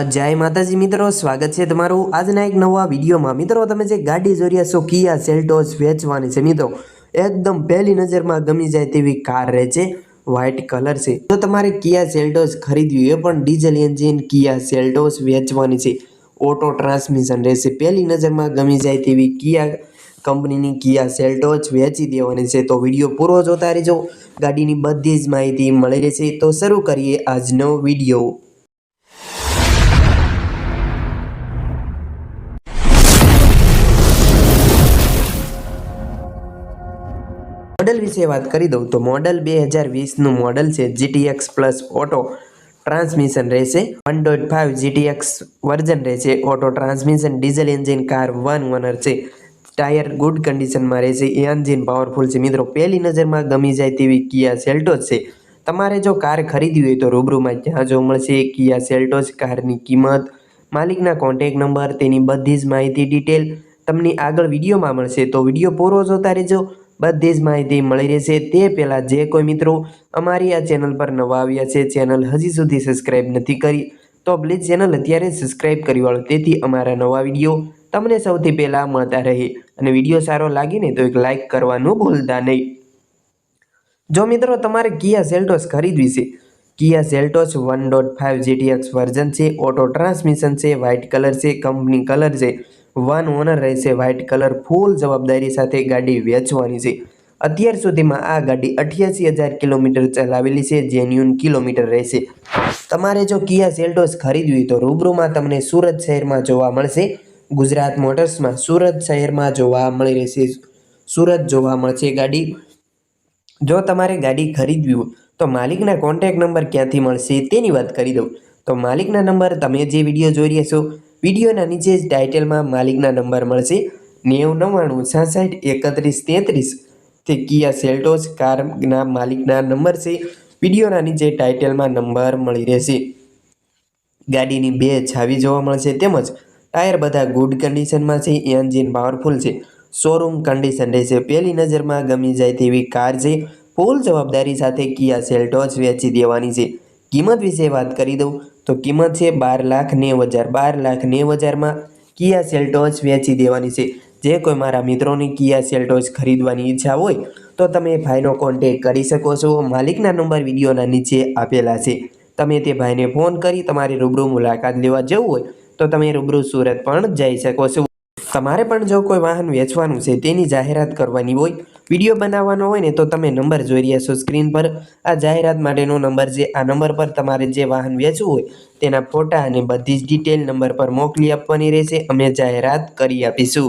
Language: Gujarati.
જય માતાજી મિત્રો, સ્વાગત છે તમારું આજના એક નવા વિડીયોમાં. મિત્રો, તમે જે ગાડી જોઈ છો, કિયા સેલ્ટોસ વેચવાની છે મિત્રો. એકદમ પહેલી નજરમાં ગમી જાય તેવી કાર રહે છે વ્હાઇટ કલર છે. તો તમારે કિયા સેલ્ટોસ ખરીદવી એ પણ ડીઝલ એન્જિન કિયા સેલ્ટોસ વેચવાની છે. ઓટો ટ્રાન્સમિશન રહેશે. પહેલી નજરમાં ગમી જાય તેવી કિયા કંપનીની કિયા સેલ્ટોસ વેચી દેવાની છે. તો વીડિયો પૂરો જોતા રહેજો. ગાડીની બધી જ માહિતી મળી રહેશે. તો શરૂ કરીએ આજનો વીડિયો. મોડલ વિશે વાત કરી દઉં તો મોડલ બે હજાર વીસનું મોડલ છે જીટીએક્સ પ્લસ ઓટો ટ્રાન્સમિશન રહેશે. One dot five GTX version રહેશે. Auto transmission diesel engine car one owner છે. ટાયર ગુડ કન્ડિશનમાં રહેશે. એન્જિન પાવરફુલ છે. મિત્રો, પહેલી નજરમાં ગમી જાય તેવી કિયા સેલ્ટોસ છે. તમારે જો કાર ખરીદવી હોય તો રૂબરૂમાં ક્યાં જો મળશે. કિયા સેલ્ટોસ કારની કિંમત, માલિકના કોન્ટેક નંબર તેની બધી જ માહિતી ડિટેલ તમને આગળ વિડીયોમાં મળશે. તો વીડિયો પૂરો જોતા રહેજો. બધી જ માહિતી મળી રહેશે. તે પહેલાં જે કોઈ મિત્રો અમારી આ ચેનલ પર નવા આવ્યા છે, ચેનલ હજી સુધી સબસ્ક્રાઈબ નથી કરી, તો પ્લીઝ ચેનલ અત્યારે સબસ્ક્રાઈબ કરી વાળો. તેથી અમારા નવા વીડિયો તમને સૌથી પહેલાં મળતા રહે અને વીડિયો સારો લાગે ને તો એક લાઇક કરવાનું ભૂલતા નહીં. જો મિત્રો તમારે કિયા સેલ્ટોસ ખરીદવી છે, Kia Seltos one dot five GTX version છે, ઓટો ટ્રાન્સમિશન છે વ્હાઇટ કલર છે, કંપની કલર છે વન ઓનર રહેશે વ્હાઇટ કલર ફૂલ જવાબદારી સાથે ગાડી વેચવાની છે. અત્યાર સુધીમાં આ ગાડી અઠ્યાસી હજાર કિલોમીટર ચલાવેલી છે જેન્યુન કિલોમીટર રહેશે. તમારે જો કિયા સેલ્ટોસ ખરીદવી તો રૂબરૂમાં તમને સુરત શહેરમાં જોવા મળશે. ગુજરાત મોટર્સમાં સુરત શહેરમાં જોવા મળી રહેશે. સુરત જોવા મળશે ગાડી. જો તમારે ગાડી ખરીદવી હોય તો માલિકના કોન્ટેક નંબર ક્યાંથી મળશે તેની વાત કરી દઉં. તો માલિકના નંબર તમે જે વીડિયો જોઈ રહ્યા છો વિડીયોના નીચે જ ટાઇટલમાં માલિકના નંબર મળશે નેવું નવ્વાણું છાસઠ એકત્રીસ તેત્રીસ તે કિયા સેલ્ટોસ કારના માલિકના નંબર છે. વિડીયોના નીચે ટાઇટલમાં નંબર મળી રહેશે. ગાડીની બે છાવી જોવા મળશે તેમજ ટાયર બધા ગુડ કન્ડિશનમાં છે, એન્જિન પાવરફુલ છે. શોરૂમ કન્ડિશન રહેશે પહેલી નજરમાં ગમી જાય તેવી કાર છે. ફૂલ જવાબદારી સાથે કિયા સેલ્ટોસ વેચી દેવાની છે. કિંમત વિશે વાત કરી દઉં. તો કિંમત છે બાર લાખ નેવ હજાર. બાર લાખ નેવ હજારમાં કિયા સેલ્ટોસ વેચી દેવાની છે. જે કોઈ મારા મિત્રોની કિયા સેલ્ટોસ ખરીદવાની ઈચ્છા હોય, તો તમે ભાઈનો કોન્ટેક કરી શકો છો. માલિકના નંબર વિડીયોના નીચે આપેલા છે. તમે તે ભાઈને ફોન કરી, તમારી રૂબરૂ મુલાકાત લેવા જવું હોય, તો તમે રૂબરૂ સુરત પણ જઈ શકો છો. તમારે પણ જો કોઈ વાહન વેચવાનું છે તેની જાહેરાત કરવાની હોય, વીડિયો બનાવવાનો હોય ને તો તમે નંબર જોઈ રહ્યા છો સ્ક્રીન પર. આ જાહેરાત માટેનો નંબર છે. આ નંબર પર તમારે જે વાહન વેચવું હોય, તેના ફોટા અને બધી જ ડિટેલ નંબર પર મોકલી આપવાની રહેશે. અમે જાહેરાત કરી આપીશું.